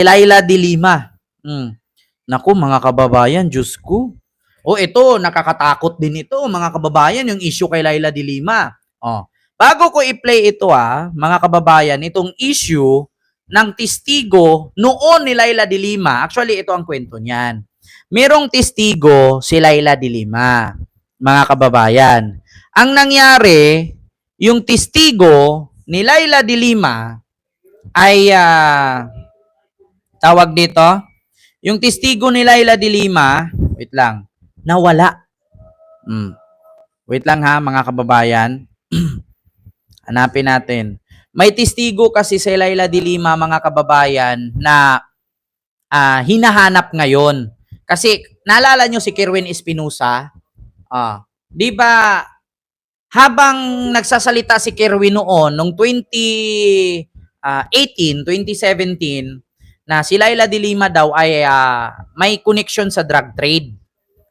Laila de Lima. Hmm. Naku, mga kababayan, Diyos ko. O ito, nakakatakot din ito, mga kababayan, yung issue kay Laila de Lima. Oh. Bago ko i-play ito ah, mga kababayan, itong issue ng testigo noon ni Laila de Lima. Actually, ito ang kwento niyan. Merong testigo si Laila de Lima, mga kababayan. Ang nangyari, yung testigo ni Laila de Lima ay ah, tawag dito, yung testigo ni Laila de Lima, wait lang, nawala. Mm. Wait lang ha, mga kababayan. Hanapin natin. May testigo kasi si Laila de Lima, mga kababayan, na ah, hinahanap ngayon. Kasi, naalala nyo si Kerwin Espinosa? Ah, di ba, habang nagsasalita si Kerwin noon, nung 2018, 2017, na si Laila de Lima daw ay ah, may connection sa drug trade.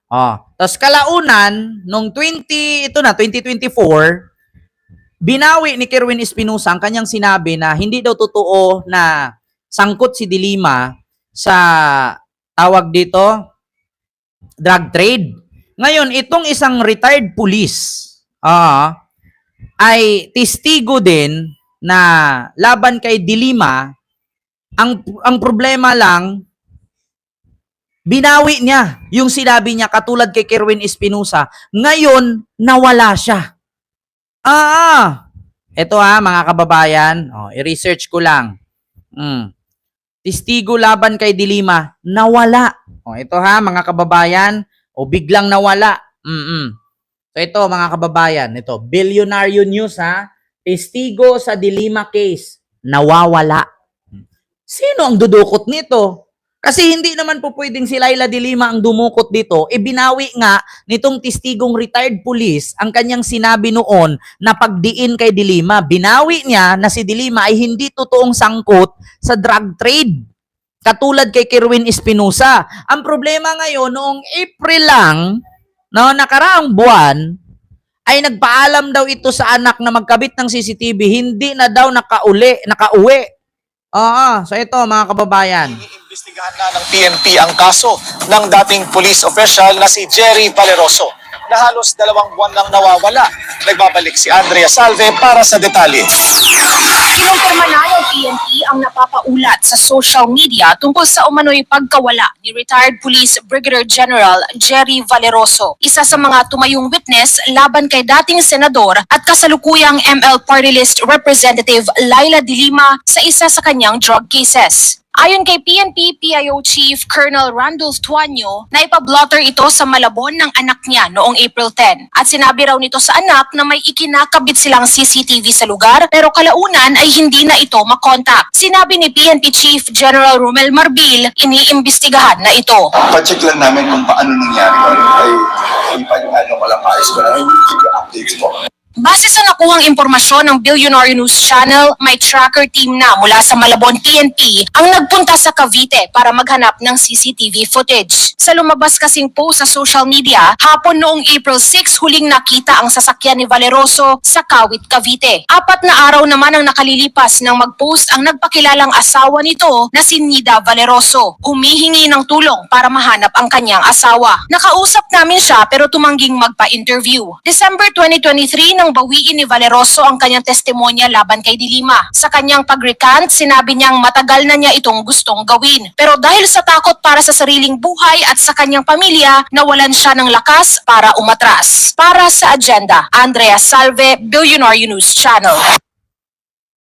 Oh. Tapos kalaunan, nung 20, ito na, 2024, binawi ni Kerwin Espinosa ang kanyang sinabi na hindi daw totoo na sangkot si de Lima sa tawag dito, drug trade. Ngayon, itong isang retired police, ah, ay testigo din na laban kay Dilima, ang ang problema lang binawi niya yung sinabi niya katulad kay Kerwin Espinosa. Ngayon, nawala siya. Ah, ito ha mga kababayan, oh, i-research ko lang. Mm. Testigo laban kay Dilima, nawala. Oh, ito ha mga kababayan, o biglang nawala. Mm So ito mga kababayan, ito Billionaire News ha. Testigo sa Dilima case, nawawala. Sino ang dudukot nito? Kasi hindi naman po pwedeng si Laila de Lima ang dumukot dito. E nga nitong testigong retired police ang kanyang sinabi noon na pagdiin kay de Lima. Binawi niya na si de Lima ay hindi totoong sangkot sa drug trade. Katulad kay Kerwin Espinosa. Ang problema ngayon, noong April lang, no, nakaraang buwan, ay nagpaalam daw ito sa anak na magkabit ng CCTV, hindi na daw nakauli, nakauwi. Oo, so ito mga kababayan. Iimbestigahan na ng PNP ang kaso ng dating police official na si Jerry Valeroso na halos dalawang buwan nang nawawala. Nagbabalik si Andrea Salve para sa detalye. Kinumpirma na ng PNP ang napapaulat sa social media tungkol sa umano'y pagkawala ni retired Police Brigadier General Jerry Valeroso, isa sa mga tumayong witness laban kay dating senador at kasalukuyang ML Party List Representative Laila De Lima sa isa sa kanyang drug cases. Ayon kay PNP PIO Chief Colonel Randolph Tuanyo, naipablotter ito sa malabon ng anak niya noong April 10. At sinabi raw nito sa anak na may ikinakabit silang CCTV sa lugar pero kalaunan ay hindi na ito makontak. Sinabi ni PNP Chief General Romel Marbil, iniimbestigahan na ito. pa-check lang namin kung paano nangyari. Ay, ay, ay, ano ko lang, paayos ko lang. Ay, updates po. Base sa nakuhang impormasyon ng Billionaire News Channel, may tracker team na mula sa Malabon PNP ang nagpunta sa Cavite para maghanap ng CCTV footage. Sa lumabas kasing post sa social media, hapon noong April 6 huling nakita ang sasakyan ni Valeroso sa Kawit, Cavite. Apat na araw naman ang nakalilipas nang mag-post ang nagpakilalang asawa nito na si Nida Valeroso. Humihingi ng tulong para mahanap ang kanyang asawa. Nakausap namin siya pero tumangging magpa-interview. December 2023 nang bawiin ni Valeroso ang kanyang testimonya laban kay Dilima. Sa kanyang pag-recant, sinabi niyang matagal na niya itong gustong gawin. Pero dahil sa takot para sa sariling buhay at sa kanyang pamilya, nawalan siya ng lakas para umatras. Para sa agenda, Andrea Salve, Billionaire News Channel.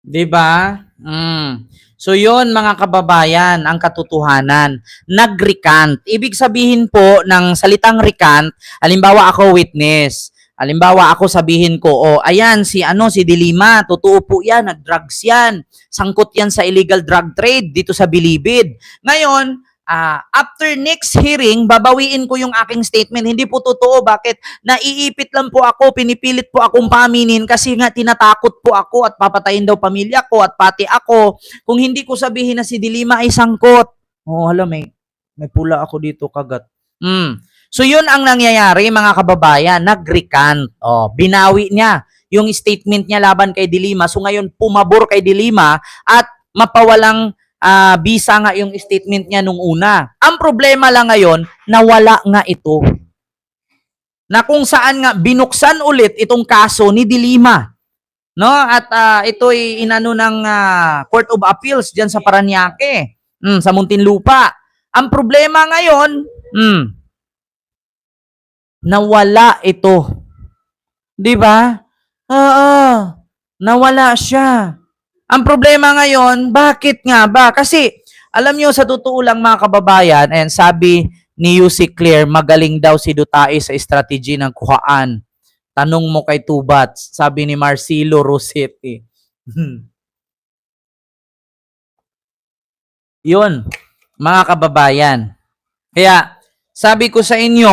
'Di ba? Mm. So 'yon mga kababayan, ang katotohanan. Nag-recant. Ibig sabihin po ng salitang recant, halimbawa ako witness. Halimbawa ako sabihin ko, oh, ayan si ano si Dilima, totoo po 'yan, nag-drugs 'yan. Sangkot 'yan sa illegal drug trade dito sa Bilibid. Ngayon, ah, after next hearing, babawiin ko yung aking statement. Hindi po totoo. Bakit? Naiipit lang po ako, pinipilit po akong paminin kasi nga tinatakot po ako at papatayin daw pamilya ko at pati ako. Kung hindi ko sabihin na si Dilima ay sangkot. Oh, hala, may, may pula ako dito kagat. Hmm. So yun ang nangyayari mga kababayan, nag-recant. Oh, binawi niya yung statement niya laban kay Dilima. So ngayon pumabor kay Dilima at mapawalang ah, bisa nga yung statement niya nung una. Ang problema lang ngayon, nawala nga ito. Na kung saan nga binuksan ulit itong kaso ni Dilima. No? At ah, ito'y inano ng ah, Court of Appeals diyan sa Paranaque, mm, sa Muntinlupa. Ang problema ngayon, mm, nawala ito. 'Di ba? Oo. Nawala siya. Ang problema ngayon, bakit nga ba? Kasi, alam nyo, sa totoo lang mga kababayan, ayan, sabi ni Yusik Clear, magaling daw si Dutai sa strategy ng kuhaan. Tanong mo kay Tubat, sabi ni Marcelo Rossetti. Yun, mga kababayan. Kaya, sabi ko sa inyo,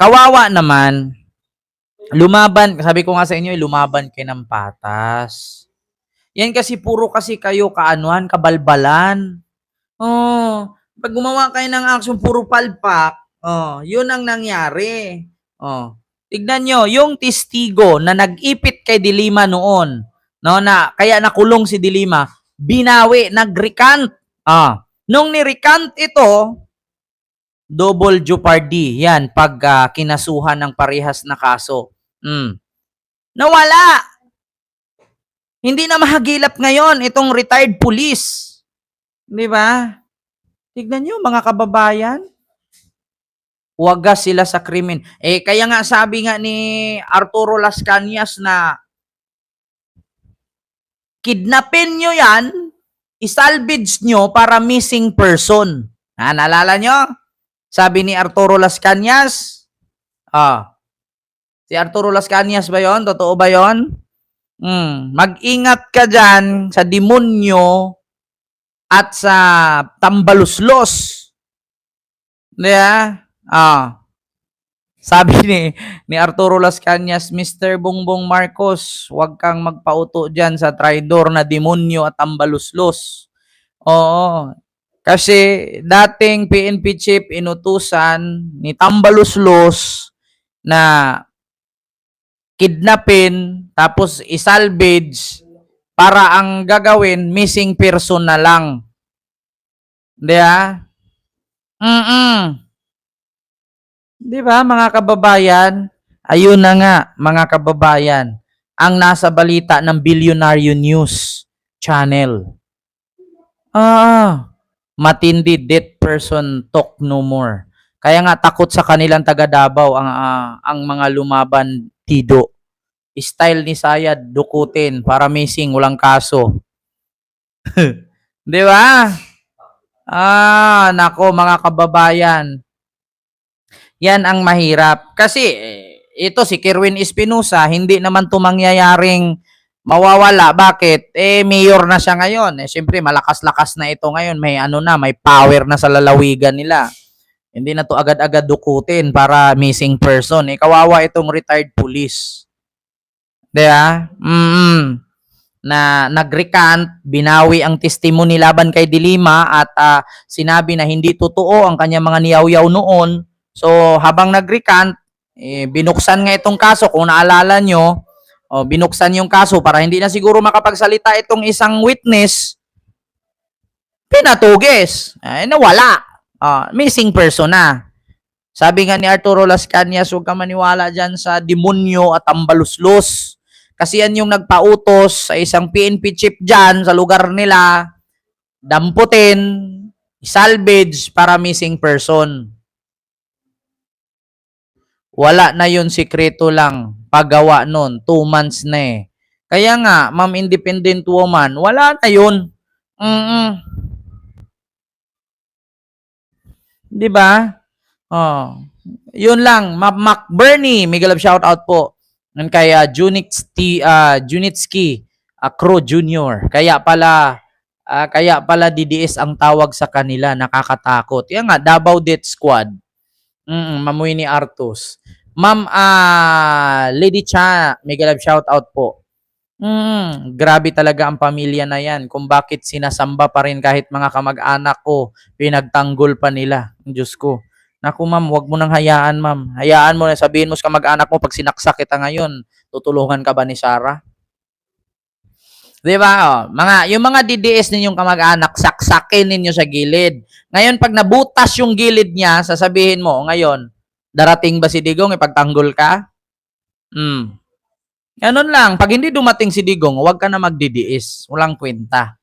kawawa naman, lumaban, sabi ko nga sa inyo, eh, lumaban kayo ng patas. Yan kasi puro kasi kayo kaanuhan, kabalbalan. Oh, pag gumawa kayo ng action, puro palpak, oh, yun ang nangyari. Oh, tignan nyo, yung testigo na nag-ipit kay Dilima noon, no, na kaya nakulong si Dilima, binawi, nag-recant. Ah, nung ni-recant ito, double jeopardy. Yan, pag ah, kinasuhan ng parehas na kaso. Mm. Nawala. Hindi na mahagilap ngayon itong retired police. Di ba? Tignan nyo, mga kababayan. Wagas sila sa krimen. Eh, kaya nga sabi nga ni Arturo Las Cañas na kidnapin nyo yan, isalvage nyo para missing person. Ha, naalala nyo? Sabi ni Arturo Las Cañas, ah, si Arturo Las Cañas ba yon? Totoo ba yon? Mm, mag-ingat ka dyan sa demonyo at sa tambaluslos. Di ba? Ah. Sabi ni, ni Arturo Las Cañas, Mr. Bongbong Marcos, huwag kang magpauto dyan sa traidor na demonyo at tambaluslos. Oo. Kasi dating PNP chief inutusan ni Tambaluslos na kidnapin tapos isalvage para ang gagawin missing person na lang. Di ba? Mm-mm. Di ba mga kababayan? Ayun na nga mga kababayan ang nasa balita ng Billionaire News channel. Ah, matindi dead person talk no more. Kaya nga takot sa kanilang taga Davao ang ah, ang mga lumaban tido. Style ni Sayad dukutin para missing walang kaso. 'Di ba? Ah, nako mga kababayan. Yan ang mahirap kasi eh, ito si Kerwin Espinosa hindi naman to mangyayaring mawawala. Bakit? Eh, mayor na siya ngayon. Eh, siyempre, malakas-lakas na ito ngayon. May ano na, may power na sa lalawigan nila. Hindi na to agad-agad dukutin para missing person. Eh, kawawa itong retired police. Di ba? Mm na nag-recant, binawi ang testimony laban kay Dilima at ah, sinabi na hindi totoo ang kanyang mga niyaw-yaw noon. So, habang nag-recant, eh, binuksan nga itong kaso. Kung naalala nyo, oh, binuksan yung kaso para hindi na siguro makapagsalita itong isang witness, pinatugis. Ay, nawala. Ah, missing person na. Sabi nga ni Arturo Las Cañas, huwag ka maniwala dyan sa demonyo at ambaluslos. Kasi yan yung nagpautos sa isang PNP chief dyan sa lugar nila, damputin, salvage para missing person. Wala na yun, sikreto lang. Paggawa nun, two months na eh. Kaya nga, ma'am independent woman, wala na yun. Mm Di ba? Oh. Yun lang, Ma'am Mac Bernie, Miguel of shout out po. Nun kay uh, Junitski, uh, Junitski uh, Crow Jr. Kaya pala ah, kaya pala DDS ang tawag sa kanila, nakakatakot. Yan nga, Davao Death Squad. Mm, mamuy ni Artus. Ma'am ah Lady Cha, Miguel of shout out po. Mm, grabe talaga ang pamilya na yan. Kung bakit sinasamba pa rin kahit mga kamag-anak ko, pinagtanggol pa nila. Diyos ko. Naku ma'am, wag mo nang hayaan ma'am. Hayaan mo na sabihin mo sa kamag-anak mo pag sinaksak kita ngayon, tutulungan ka ba ni Sarah? Di ba? Oh, mga, yung mga DDS ninyong kamag-anak, saksakin ninyo sa gilid. Ngayon, pag nabutas yung gilid niya, sasabihin mo, ngayon, darating ba si Digong, ipagtanggol ka? Hmm. Ganun lang. Pag hindi dumating si Digong, huwag ka na magdidiis. Walang kwenta.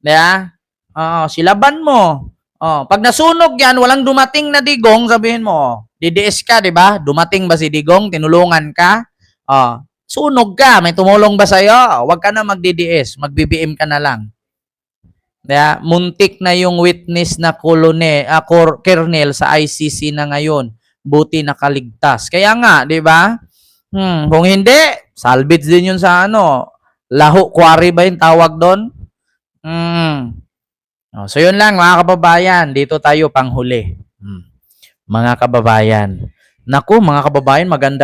Di ba? Oo, silaban mo. Oh, pag nasunog yan, walang dumating na Digong, sabihin mo, oh, didiis ka, di ba? Dumating ba si Digong? Tinulungan ka? Oh, sunog ka, may tumulong ba sa'yo? Huwag ka na magdidiis, magbibiim ka na lang. Kaya, muntik na yung witness na kolone, cor- kernel sa ICC na ngayon. Buti nakaligtas. Kaya nga, di ba? Hmm, kung hindi, salvage din yun sa ano, laho quarry ba yung tawag doon? Hmm. Oh, so yun lang mga kababayan, dito tayo panghuli. Hmm. Mga kababayan. Naku, mga kababayan, maganda